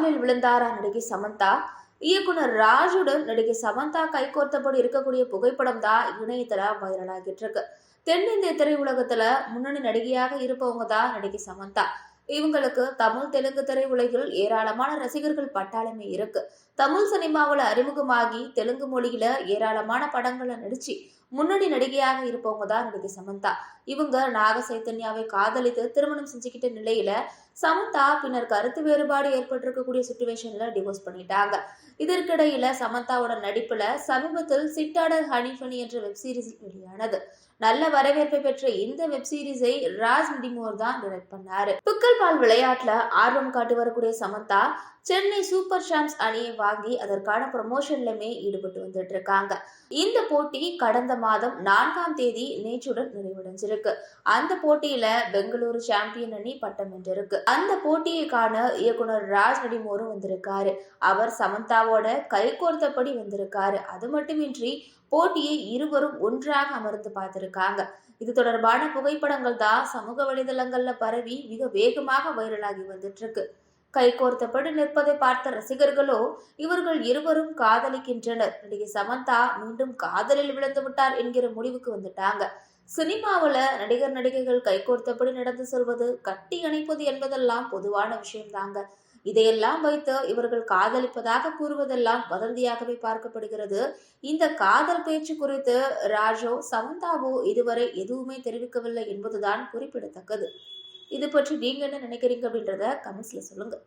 காதலில் விழுந்தாரா நடிகை சமந்தா? இயக்குனர் ராஜுடன் நடிகை சமந்தா கைகோர்த்தபடி இருக்கக்கூடிய புகைப்படம் தான் இணையத்துல வைரலாகிட்டு இருக்கு. தென்னிந்திய திரையுலகத்துல முன்னணி நடிகையாக இருப்பவங்க தான் நடிகை சமந்தா. இவங்களுக்கு தமிழ் தெலுங்கு திரையுலகில் ஏராளமான ரசிகர்கள் பட்டாளமே இருக்கு. தமிழ் சினிமாவில் அறிமுகமாகி தெலுங்கு மொழியில ஏராளமான படங்களை நடிச்சு முன்னணி நடிகையாக இருப்பவங்க தான் நடிகை சமந்தா. இவங்க நாக சைத்தன்யாவை காதலித்து திருமணம் செஞ்சுக்கிட்ட நிலையில சமந்தா பின்னர் கருத்து வேறுபாடு ஏற்பட்டிருக்கக்கூடிய சுச்சுவேஷன்ல டிவோர்ஸ் பண்ணிட்டாங்க. இதற்கிடையில சமந்தாவோட நடிப்புல சமீபத்தில் சிட்டாடர் ஹனிஃபனி என்ற வெப் சீரிஸ் வெளியானது. நல்ல வரவேற்பை பெற்ற இந்த வெப் சீரிஸை ராஜ் நிடிமோர் தான் டைரக்ட் பண்ணாரு. பிக்கல் கால் விளையாட்டில் ஆர்வம் காட்டி வரக்கூடிய சமந்தா சென்னை சூப்பர் ஷாம்ஸ் அணியை வாங்கி அதற்கான ப்ரமோஷன்லமே ஈடுபட்டு வந்துட்டு இருக்காங்க இந்த போட்டி கடந்த மாதம் நான்காம் தேதி நேற்றுடன் நிறைவடைஞ்சிருக்கு. அந்த போட்டியில பெங்களூரு சாம்பியன் அணி பட்டம் வென்றிருக்கு. அந்த போட்டியை காண இயக்குனர் ராஜ் நடிமோரும் வந்திருக்காரு. அவர் சமந்தாவோட கைகோர்த்தபடி வந்திருக்காரு. அது மட்டுமின்றி போட்டியை இருவரும் ஒன்றாக அமர்ந்து பார்த்திருக்காங்க. இது தொடர்பான புகைப்படங்கள் தான் சமூக வலைதளங்கள்ல பரவி மிக வேகமாக வைரலாகி வந்துட்டு இருக்கு கைகோர்த்தபடி நிற்பதை பார்த்த ரசிகர்களோ இவர்கள் இருவரும் காதலிக்கின்றனர். நடிகை சமந்தா மீண்டும் காதலில் விழுந்து விட்டார் என்கிற முடிவுக்கு வந்துட்டாங்க. சினிமாவில் நடிகர் நடிகைகள் கைகோர்த்தபடி நடந்து சொல்வது கட்டி அணைப்பது என்பதெல்லாம் பொதுவான விஷயம்தாங்க. இதையெல்லாம் வைத்து இவர்கள் காதலிப்பதாக கூறுவதெல்லாம் வதந்தியாகவே பார்க்கப்படுகிறது. இந்த காதல் பேச்சு குறித்து ராஜோ சமந்தாவோ இதுவரை எதுவுமே தெரிவிக்கவில்லை என்பதுதான் குறிப்பிடத்தக்கது. இது பற்றி நீங்கள் என்ன நினைக்கிறீங்க அப்படின்றத கமெண்ட்ஸில் சொல்லுங்கள்